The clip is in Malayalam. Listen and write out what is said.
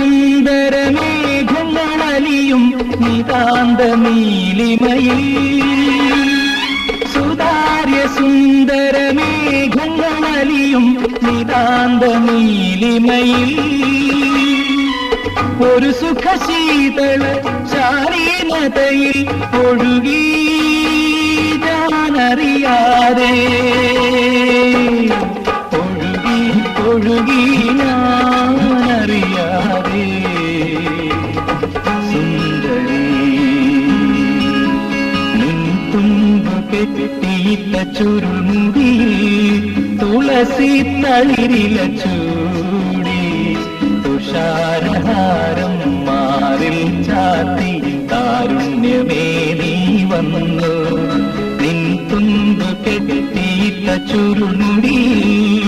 സുന്ദരമേഘങ്ങളലിയും നിതാന്ത നീലിമയിൽ സുതാര്യ സുന്ദരമേഘങ്ങളലിയും നിതാന്ത നീലിമയിൽ ഒരു സുഖശീതള ശാലീനതയിൽ ഒഴുകി ഞാനറിയാതെ. ഒഴുകി ഒഴുകി ഞാനറിയാതെ കെട്ടിയിട്ട ചുരുമുടി തുളസി തളിരില ചൂടി. തുഷാരഹാരം മാറിൽ ചാത്തി കാരുണ്യമേ നീ വന്നു. നിൻ തുമ്പ് കെട്ടിയിട്ട ചുരുമുടിയിൽ